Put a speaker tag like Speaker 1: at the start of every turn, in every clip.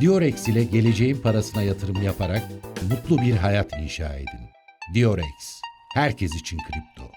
Speaker 1: Diorex ile geleceğin parasına yatırım yaparak mutlu bir hayat inşa edin. Diorex, herkes için kripto.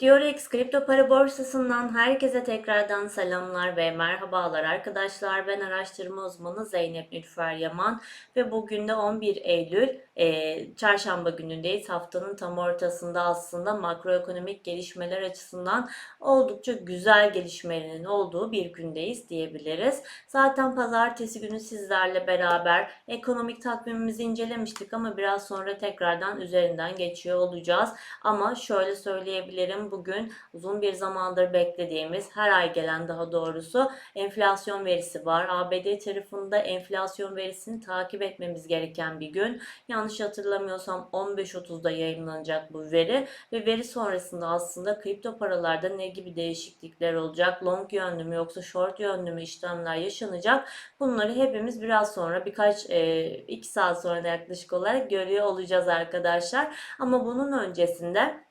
Speaker 2: Diorex kripto para borsasından herkese tekrardan selamlar ve merhabalar arkadaşlar. Ben araştırma uzmanı Zeynep Nilüfer Yaman ve bugün de 11 Eylül e, çarşamba günündeyiz. Haftanın tam ortasında aslında makroekonomik gelişmeler açısından oldukça güzel gelişmelerin olduğu bir gündeyiz diyebiliriz. Zaten pazartesi günü sizlerle beraber ekonomik takvimimizi incelemiştik ama biraz sonra tekrardan üzerinden geçiyor olacağız. Ama şöyle söyleyebilirim bugün uzun bir zamandır beklediğimiz her ay gelen daha doğrusu enflasyon verisi var. ABD tarafında enflasyon verisini takip etmemiz gereken bir gün. Yanlış hatırlamıyorsam 15.30'da yayınlanacak bu veri ve veri sonrasında aslında kripto paralarda ne gibi değişiklikler olacak? Long yönlü mü yoksa short yönlü mü işlemler yaşanacak? Bunları hepimiz biraz sonra birkaç e, iki saat sonra yaklaşık olarak görüyor olacağız arkadaşlar. Ama bunun öncesinde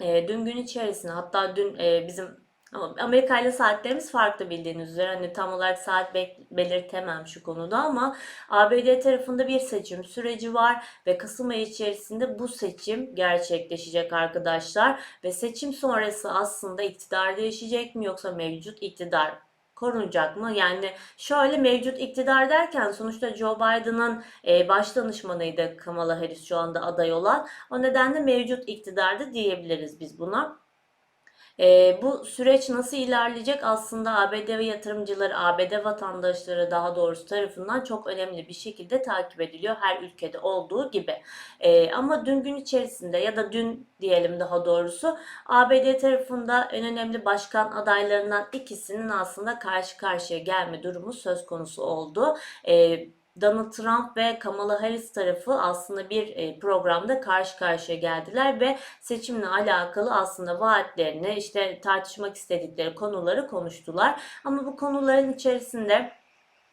Speaker 2: e, dün gün içerisinde hatta dün e, bizim Amerika ile saatlerimiz farklı bildiğiniz üzere hani tam olarak saat belirtemem şu konuda ama ABD tarafında bir seçim süreci var ve Kasım ayı içerisinde bu seçim gerçekleşecek arkadaşlar ve seçim sonrası aslında iktidar değişecek mi yoksa mevcut iktidar korunacak mı? Yani şöyle mevcut iktidar derken sonuçta Joe Biden'ın e, baş danışmanıydı Kamala Harris şu anda aday olan. O nedenle mevcut iktidarda diyebiliriz biz buna. E, bu süreç nasıl ilerleyecek? Aslında ABD yatırımcıları, ABD vatandaşları daha doğrusu tarafından çok önemli bir şekilde takip ediliyor. Her ülkede olduğu gibi. E, ama dün gün içerisinde ya da dün diyelim daha doğrusu ABD tarafında en önemli başkan adaylarından ikisinin aslında karşı karşıya gelme durumu söz konusu oldu. E, Donald Trump ve Kamala Harris tarafı aslında bir e, programda karşı karşıya geldiler ve seçimle alakalı aslında vaatlerini işte tartışmak istedikleri konuları konuştular. Ama bu konuların içerisinde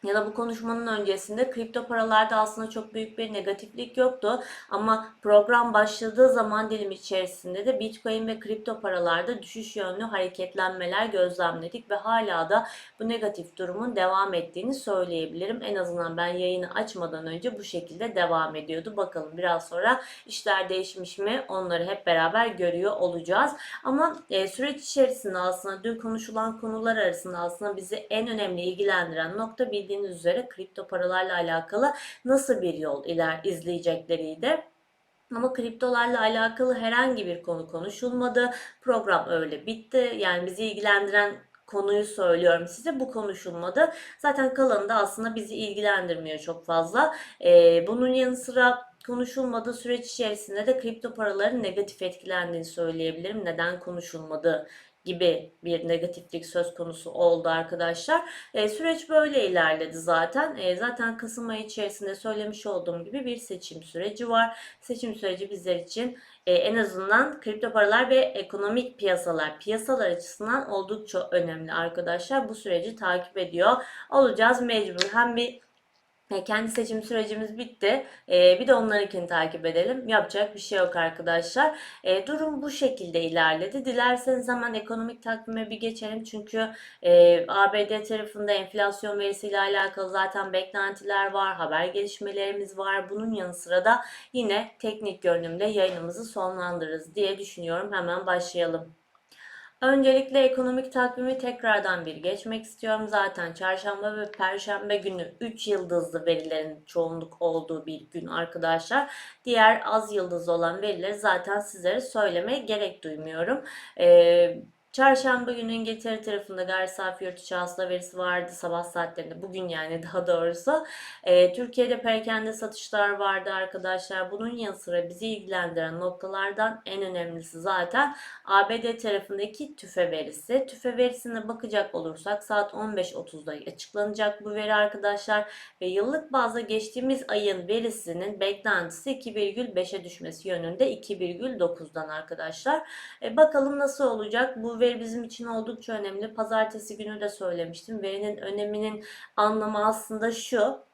Speaker 2: ya da bu konuşmanın öncesinde kripto paralarda aslında çok büyük bir negatiflik yoktu. Ama program başladığı zaman dilimi içerisinde de Bitcoin ve kripto paralarda düşüş yönlü hareketlenmeler gözlemledik ve hala da bu negatif durumun devam ettiğini söyleyebilirim. En azından ben yayını açmadan önce bu şekilde devam ediyordu. Bakalım biraz sonra işler değişmiş mi onları hep beraber görüyor olacağız. Ama e, süreç içerisinde aslında dün konuşulan konular arasında aslında bizi en önemli ilgilendiren nokta bildiğiniz üzere kripto paralarla alakalı nasıl bir yol iler izleyecekleriydi. Ama kriptolarla alakalı herhangi bir konu konuşulmadı. Program öyle bitti. Yani bizi ilgilendiren konuyu söylüyorum size. Bu konuşulmadı. Zaten kalanı da aslında bizi ilgilendirmiyor çok fazla. Ee, bunun yanı sıra konuşulmadığı süreç içerisinde de kripto paraların negatif etkilendiğini söyleyebilirim. Neden konuşulmadı gibi bir negatiflik söz konusu oldu arkadaşlar. E, süreç böyle ilerledi zaten. E, zaten Kasım ayı içerisinde söylemiş olduğum gibi bir seçim süreci var. Seçim süreci bizler için e, en azından kripto paralar ve ekonomik piyasalar, piyasalar açısından oldukça önemli arkadaşlar. Bu süreci takip ediyor olacağız mecbur. Hem bir e, kendi seçim sürecimiz bitti. E, bir de onlarınkini takip edelim. Yapacak bir şey yok arkadaşlar. E, durum bu şekilde ilerledi. Dilerseniz hemen ekonomik takvime bir geçelim. Çünkü e, ABD tarafında enflasyon verisiyle alakalı zaten beklentiler var. Haber gelişmelerimiz var. Bunun yanı sıra da yine teknik görünümde yayınımızı sonlandırırız diye düşünüyorum. Hemen başlayalım. Öncelikle ekonomik takvimi tekrardan bir geçmek istiyorum. Zaten çarşamba ve perşembe günü 3 yıldızlı verilerin çoğunluk olduğu bir gün arkadaşlar. Diğer az yıldızlı olan verileri zaten sizlere söylemeye gerek duymuyorum. Ee, Çarşamba günü İngiltere tarafında gayri safi yurt içi hasıla verisi vardı sabah saatlerinde. Bugün yani daha doğrusu. Ee, Türkiye'de perakende satışlar vardı arkadaşlar. Bunun yanı sıra bizi ilgilendiren noktalardan en önemlisi zaten ABD tarafındaki tüfe verisi. Tüfe verisine bakacak olursak saat 15.30'da açıklanacak bu veri arkadaşlar. Ve yıllık bazda geçtiğimiz ayın verisinin beklentisi 2,5'e düşmesi yönünde 2,9'dan arkadaşlar. E, bakalım nasıl olacak? Bu veri bizim için oldukça önemli. Pazartesi günü de söylemiştim. Verinin öneminin anlamı aslında şu.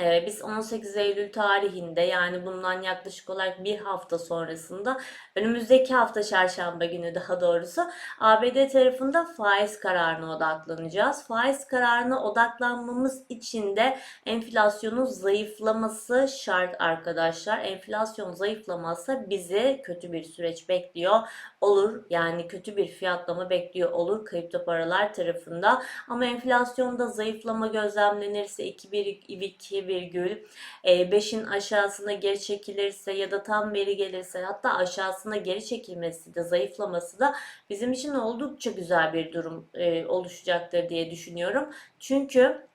Speaker 2: Ee, Biz 18 Eylül tarihinde yani bundan yaklaşık olarak bir hafta sonrasında önümüzdeki hafta çarşamba günü daha doğrusu ABD tarafında faiz kararına odaklanacağız. Faiz kararına odaklanmamız için de enflasyonun zayıflaması şart arkadaşlar. Enflasyon zayıflamazsa bizi kötü bir süreç bekliyor olur. Yani kötü bir fiyatlama bekliyor olur kripto paralar tarafında. Ama enflasyonda zayıflama gözlemlenirse 2,5'in aşağısına geri çekilirse ya da tam veri gelirse hatta aşağısına geri çekilmesi de zayıflaması da bizim için oldukça güzel bir durum e, oluşacaktır diye düşünüyorum. Çünkü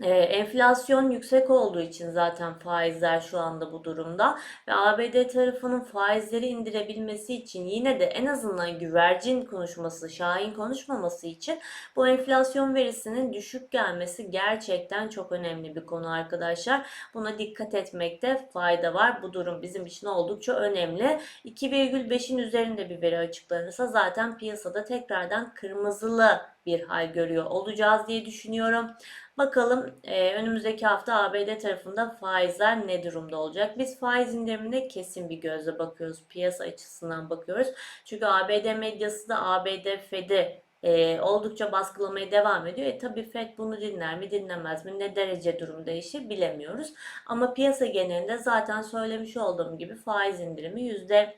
Speaker 2: ee, enflasyon yüksek olduğu için zaten faizler şu anda bu durumda ve ABD tarafının faizleri indirebilmesi için yine de en azından güvercin konuşması, şahin konuşmaması için bu enflasyon verisinin düşük gelmesi gerçekten çok önemli bir konu arkadaşlar. Buna dikkat etmekte fayda var. Bu durum bizim için oldukça önemli. 2,5'in üzerinde bir veri açıklanırsa zaten piyasada tekrardan kırmızılı bir hal görüyor olacağız diye düşünüyorum. Bakalım e, önümüzdeki hafta ABD tarafında faizler ne durumda olacak? Biz faiz indirimine kesin bir gözle bakıyoruz. Piyasa açısından bakıyoruz. Çünkü ABD medyası da ABD Fed'i e, oldukça baskılamaya devam ediyor. E tabii Fed bunu dinler mi dinlemez mi ne derece durum değişir bilemiyoruz. Ama piyasa genelinde zaten söylemiş olduğum gibi faiz indirimi yüzde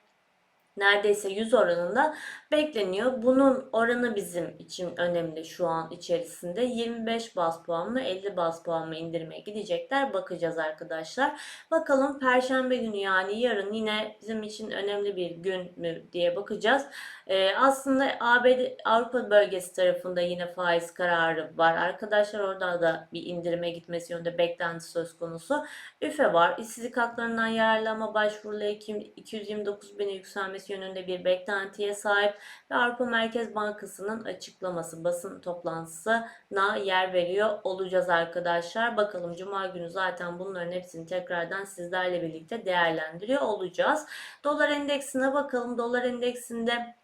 Speaker 2: neredeyse 100 oranında bekleniyor. Bunun oranı bizim için önemli şu an içerisinde. 25 bas puan mı 50 bas puan mı indirime gidecekler bakacağız arkadaşlar. Bakalım perşembe günü yani yarın yine bizim için önemli bir gün mü diye bakacağız. Ee, aslında ABD Avrupa bölgesi tarafında yine faiz kararı var. Arkadaşlar orada da bir indirime gitmesi yönünde beklenti söz konusu. üfe var. İşsizlik haklarından yararlanma başvuruları 229 bine yükselmesi yönünde bir beklentiye sahip ve Avrupa Merkez Bankası'nın açıklaması basın toplantısına yer veriyor olacağız arkadaşlar. Bakalım Cuma günü zaten bunların hepsini tekrardan sizlerle birlikte değerlendiriyor olacağız. Dolar endeksine bakalım. Dolar endeksinde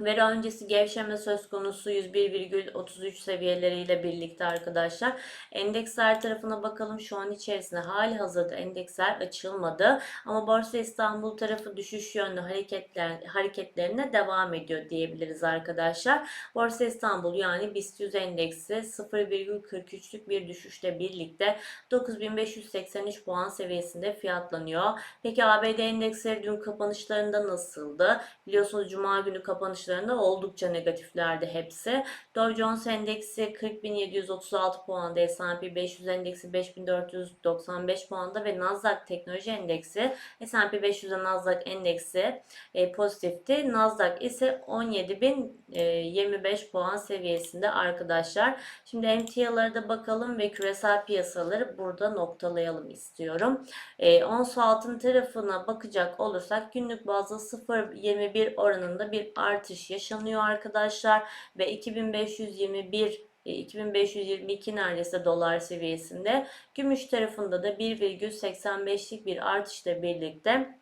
Speaker 2: Veri öncesi gevşeme söz konusu 101,33 seviyeleriyle birlikte arkadaşlar. Endeksler tarafına bakalım. Şu an içerisinde hali hazırda endeksler açılmadı. Ama Borsa İstanbul tarafı düşüş yönlü hareketler, hareketlerine devam ediyor diyebiliriz arkadaşlar. Borsa İstanbul yani BIST 100 endeksi 0,43'lük bir düşüşle birlikte 9583 puan seviyesinde fiyatlanıyor. Peki ABD endeksleri dün kapanışlarında nasıldı? Biliyorsunuz Cuma günü kapanış sonuçlarında oldukça negatiflerdi hepsi. Dow Jones Endeksi 40.736 puanda, S&P 500 Endeksi 5.495 puanda ve Nasdaq Teknoloji Endeksi S&P 500'e Nasdaq Endeksi e, pozitifti. Nasdaq ise 17.025 puan seviyesinde arkadaşlar. Şimdi emtialara da bakalım ve küresel piyasaları burada noktalayalım istiyorum. E, ons altın tarafına bakacak olursak günlük bazda 0.21 oranında bir artış artış yaşanıyor arkadaşlar ve 2521 2522 e, neredeyse dolar seviyesinde. Gümüş tarafında da 1,85'lik bir artışla birlikte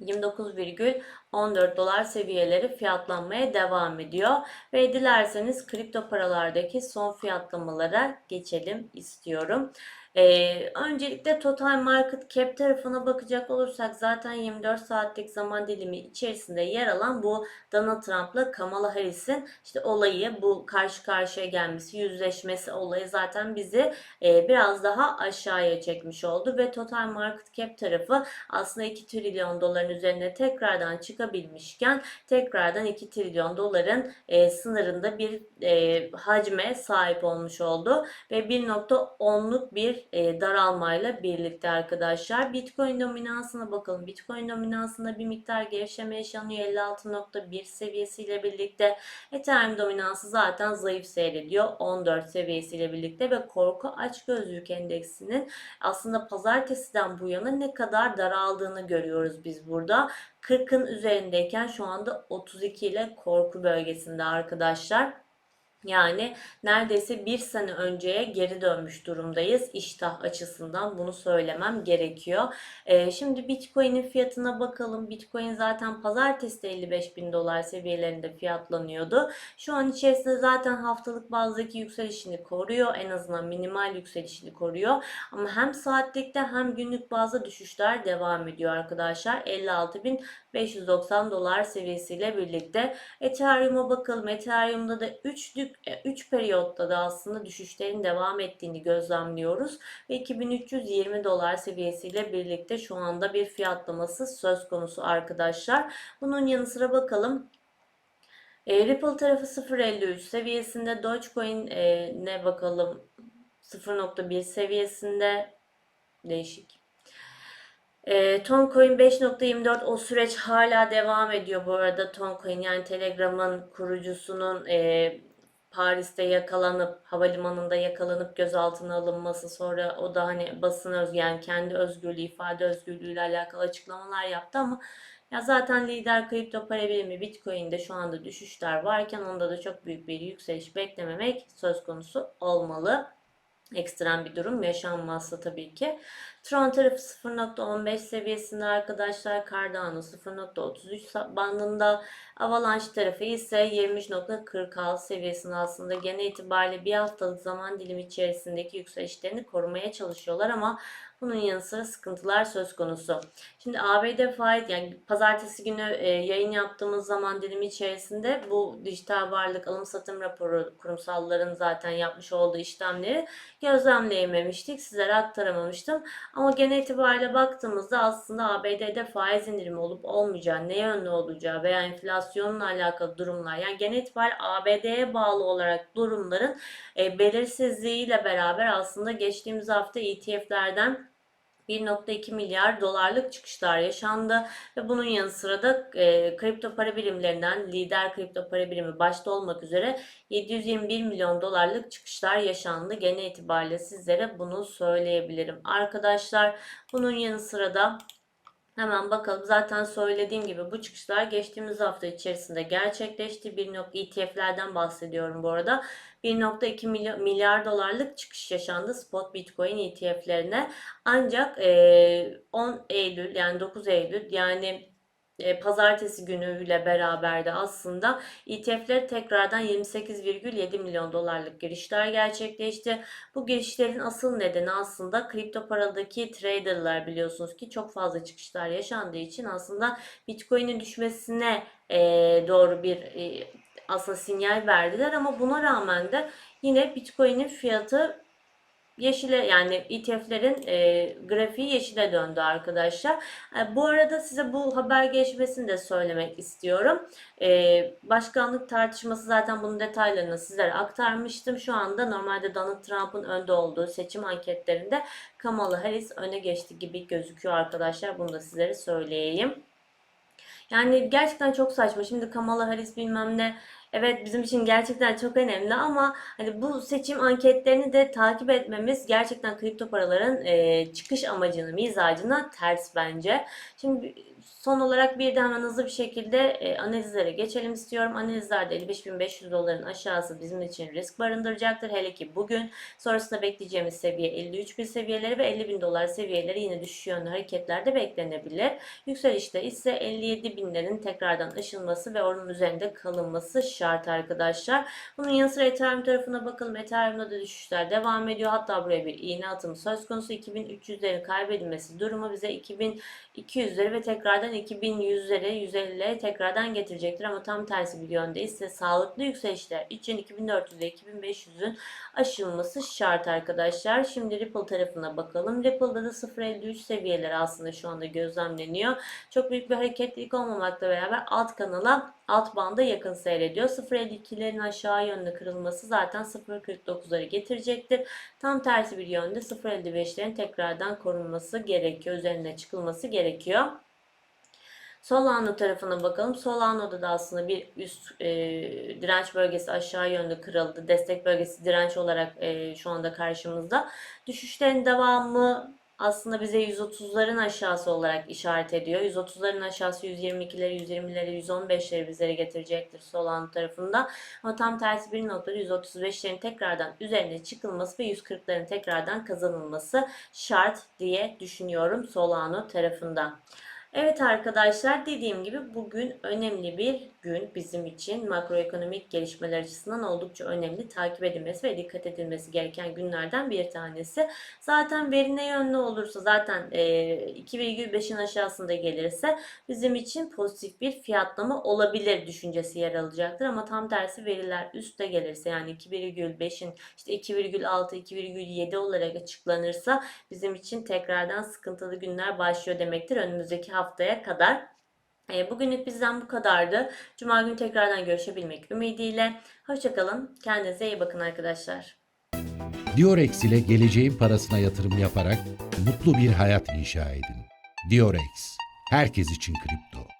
Speaker 2: 29,14 dolar seviyeleri fiyatlanmaya devam ediyor. Ve dilerseniz kripto paralardaki son fiyatlamalara geçelim istiyorum. Ee, öncelikle total market cap tarafına bakacak olursak zaten 24 saatlik zaman dilimi içerisinde yer alan bu Donald Trump'la Kamala Harris'in işte olayı bu karşı karşıya gelmesi, yüzleşmesi olayı zaten bizi e, biraz daha aşağıya çekmiş oldu ve total market cap tarafı aslında 2 trilyon doların üzerine tekrardan çıkabilmişken tekrardan 2 trilyon doların e, sınırında bir e, hacme sahip olmuş oldu ve 1.10'luk bir e, daralmayla birlikte arkadaşlar. Bitcoin dominansına bakalım. Bitcoin dominansında bir miktar gevşeme yaşanıyor 56.1 seviyesiyle birlikte. Ethereum dominansı zaten zayıf seyrediyor 14 seviyesiyle birlikte ve korku açgözlülük endeksinin aslında pazartesiden bu yana ne kadar daraldığını görüyoruz biz burada. 40'ın üzerindeyken şu anda 32 ile korku bölgesinde arkadaşlar. Yani neredeyse bir sene önceye geri dönmüş durumdayız iştah açısından bunu söylemem gerekiyor. Ee, şimdi Bitcoin'in fiyatına bakalım. Bitcoin zaten pazartesi de 55 bin dolar seviyelerinde fiyatlanıyordu. Şu an içerisinde zaten haftalık bazdaki yükselişini koruyor. En azından minimal yükselişini koruyor. Ama hem saatlikte hem günlük bazda düşüşler devam ediyor arkadaşlar. 56.590 dolar seviyesiyle birlikte. Ethereum'a bakalım. Ethereum'da da 3 3 periyotta da aslında düşüşlerin devam ettiğini gözlemliyoruz ve 2320 dolar seviyesiyle birlikte şu anda bir fiyatlaması söz konusu arkadaşlar. Bunun yanı sıra bakalım e, Ripple tarafı 0.53 seviyesinde, Dogecoin e, ne bakalım 0.1 seviyesinde değişik. E, Toncoin 5.24 o süreç hala devam ediyor bu arada Toncoin yani Telegram'ın kurucusunun e, Paris'te yakalanıp havalimanında yakalanıp gözaltına alınması sonra o da hani basın öz yani kendi özgürlüğü ifade özgürlüğüyle alakalı açıklamalar yaptı ama ya zaten lider kripto para birimi Bitcoin'de şu anda düşüşler varken onda da çok büyük bir yükseliş beklememek söz konusu olmalı ekstrem bir durum yaşanmazsa tabii ki. Tron tarafı 0.15 seviyesinde arkadaşlar. Cardano 0.33 bandında. Avalanche tarafı ise 23.46 seviyesinde aslında gene itibariyle bir haftalık zaman dilimi içerisindeki yükselişlerini korumaya çalışıyorlar ama bunun yanı sıra sıkıntılar söz konusu. Şimdi ABD faiz yani pazartesi günü e, yayın yaptığımız zaman dilimi içerisinde bu dijital varlık alım satım raporu kurumsalların zaten yapmış olduğu işlemleri gözlemleyememiştik. Sizlere aktaramamıştım. Ama genel itibariyle baktığımızda aslında ABD'de faiz indirimi olup olmayacağı, ne yönlü olacağı veya enflasyonla alakalı durumlar yani genel itibariyle ABD'ye bağlı olarak durumların e, belirsizliğiyle beraber aslında geçtiğimiz hafta ETF'lerden 1.2 milyar dolarlık çıkışlar yaşandı ve bunun yanı sıra da e, kripto para birimlerinden lider kripto para birimi başta olmak üzere 721 milyon dolarlık çıkışlar yaşandı. Gene itibariyle sizlere bunu söyleyebilirim. Arkadaşlar bunun yanı sıra da Hemen bakalım. Zaten söylediğim gibi bu çıkışlar geçtiğimiz hafta içerisinde gerçekleşti. Bir nokta ETF'lerden bahsediyorum bu arada. 1.2 milyar, milyar dolarlık çıkış yaşandı spot Bitcoin ETF'lerine. Ancak e, 10 Eylül yani 9 Eylül yani e, pazartesi günüyle beraber de aslında ETF'ler tekrardan 28,7 milyon dolarlık girişler gerçekleşti. Bu girişlerin asıl nedeni aslında kripto paradaki traderlar biliyorsunuz ki çok fazla çıkışlar yaşandığı için aslında Bitcoin'in düşmesine e, doğru bir e, aslında sinyal verdiler ama buna rağmen de yine Bitcoin'in fiyatı yeşile yani ETF'lerin e, grafiği yeşile döndü arkadaşlar. E, bu arada size bu haber gelişmesini de söylemek istiyorum. E, başkanlık tartışması zaten bunun detaylarını sizlere aktarmıştım. Şu anda normalde Donald Trump'ın önde olduğu seçim anketlerinde Kamala Harris öne geçti gibi gözüküyor arkadaşlar. Bunu da sizlere söyleyeyim. Yani gerçekten çok saçma. Şimdi Kamala Harris bilmem ne Evet bizim için gerçekten çok önemli ama hani bu seçim anketlerini de takip etmemiz gerçekten kripto paraların e, çıkış amacını, mizacına ters bence. Şimdi son olarak bir de hemen hızlı bir şekilde e, analizlere geçelim istiyorum. Analizlerde 55.500 doların aşağısı bizim için risk barındıracaktır. Hele ki bugün sonrasında bekleyeceğimiz seviye 53.000 seviyeleri ve 50.000 dolar seviyeleri yine düşüş yönlü hareketlerde beklenebilir. Yükselişte ise 57.000'lerin tekrardan aşılması ve onun üzerinde kalınması şart arkadaşlar. Bunun yanı sıra Ethereum tarafına bakalım. Ethereum'da da düşüşler devam ediyor. Hatta buraya bir iğne atımı söz konusu. 2300'lerin kaybedilmesi durumu bize 2200'leri ve tekrardan 2100'lere 150'lere tekrardan getirecektir ama tam tersi bir yönde ise sağlıklı yükselişler için 2400 ve 2500'ün aşılması şart arkadaşlar. Şimdi Ripple tarafına bakalım. Ripple'da da 0.53 seviyeleri aslında şu anda gözlemleniyor. Çok büyük bir hareketlilik olmamakla beraber alt kanala alt banda yakın seyrediyor. 0.52'lerin aşağı yönde kırılması zaten 0.49'ları getirecektir. Tam tersi bir yönde 0.55'lerin tekrardan korunması gerekiyor. Üzerine çıkılması gerekiyor. Solano tarafına bakalım. Solano'da da aslında bir üst e, direnç bölgesi aşağı yönde kırıldı. Destek bölgesi direnç olarak e, şu anda karşımızda. Düşüşlerin devamı aslında bize 130'ların aşağısı olarak işaret ediyor. 130'ların aşağısı 122'leri, 120'leri, 115'leri bizlere getirecektir Solana tarafında. Ama tam tersi bir noktada 135'lerin tekrardan üzerine çıkılması ve 140'ların tekrardan kazanılması şart diye düşünüyorum Solana tarafında. Evet arkadaşlar dediğim gibi bugün önemli bir gün bizim için makroekonomik gelişmeler açısından oldukça önemli takip edilmesi ve dikkat edilmesi gereken günlerden bir tanesi. Zaten veri ne yönlü olursa zaten e, 2,5'in aşağısında gelirse bizim için pozitif bir fiyatlama olabilir düşüncesi yer alacaktır. Ama tam tersi veriler üstte gelirse yani 2,5'in işte 2,6 2,7 olarak açıklanırsa bizim için tekrardan sıkıntılı günler başlıyor demektir önümüzdeki haftaya kadar. E, Bugünlük bizden bu kadardı. Cuma günü tekrardan görüşebilmek ümidiyle. Hoşçakalın. Kendinize iyi bakın arkadaşlar.
Speaker 1: Diorex ile geleceğin parasına yatırım yaparak mutlu bir hayat inşa edin. Diorex, herkes için kripto.